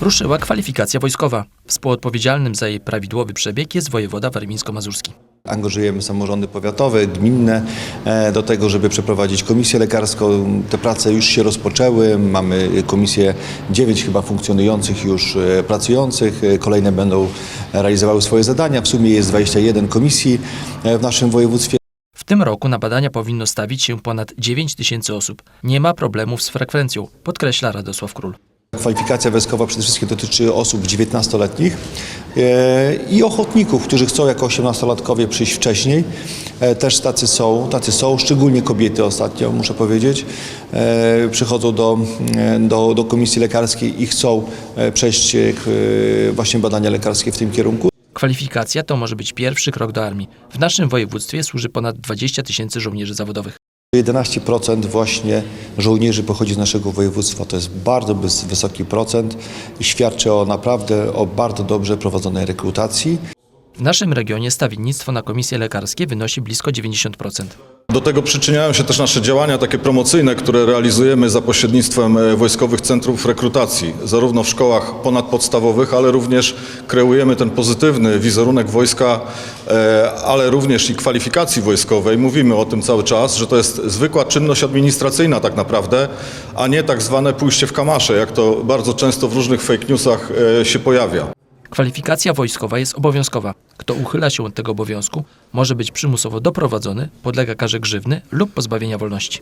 ruszyła kwalifikacja wojskowa. Współodpowiedzialnym za jej prawidłowy przebieg jest wojewoda warmińsko-mazurski. Angażujemy samorządy powiatowe, gminne e, do tego, żeby przeprowadzić komisję lekarską. Te prace już się rozpoczęły. Mamy komisję 9 chyba funkcjonujących już e, pracujących. E, Kolejne będą realizowały swoje zadania. W sumie jest 21 komisji w naszym województwie. W tym roku na badania powinno stawić się ponad 9 tysięcy osób. Nie ma problemów z frekwencją, podkreśla Radosław Król. Kwalifikacja wojskowa przede wszystkim dotyczy osób 19-letnich e, i ochotników, którzy chcą jako 18-latkowie przyjść wcześniej. E, Też tacy są, tacy są, szczególnie kobiety ostatnio, muszę powiedzieć. E, Przychodzą do, do, do komisji lekarskiej i chcą przejść właśnie badania lekarskie w tym kierunku. Kwalifikacja to może być pierwszy krok do armii. W naszym województwie służy ponad 20 tysięcy żołnierzy zawodowych. 11% właśnie żołnierzy pochodzi z naszego województwa. To jest bardzo wysoki procent i świadczy o naprawdę o bardzo dobrze prowadzonej rekrutacji. W naszym regionie stawiennictwo na komisje lekarskie wynosi blisko 90%. Do tego przyczyniają się też nasze działania takie promocyjne, które realizujemy za pośrednictwem e, wojskowych centrów rekrutacji, zarówno w szkołach ponadpodstawowych, ale również kreujemy ten pozytywny wizerunek wojska, e, ale również i kwalifikacji wojskowej. Mówimy o tym cały czas, że to jest zwykła czynność administracyjna tak naprawdę, a nie tak zwane pójście w kamasze, jak to bardzo często w różnych fake newsach e, się pojawia. Kwalifikacja wojskowa jest obowiązkowa. Kto uchyla się od tego obowiązku, może być przymusowo doprowadzony, podlega karze grzywny lub pozbawienia wolności.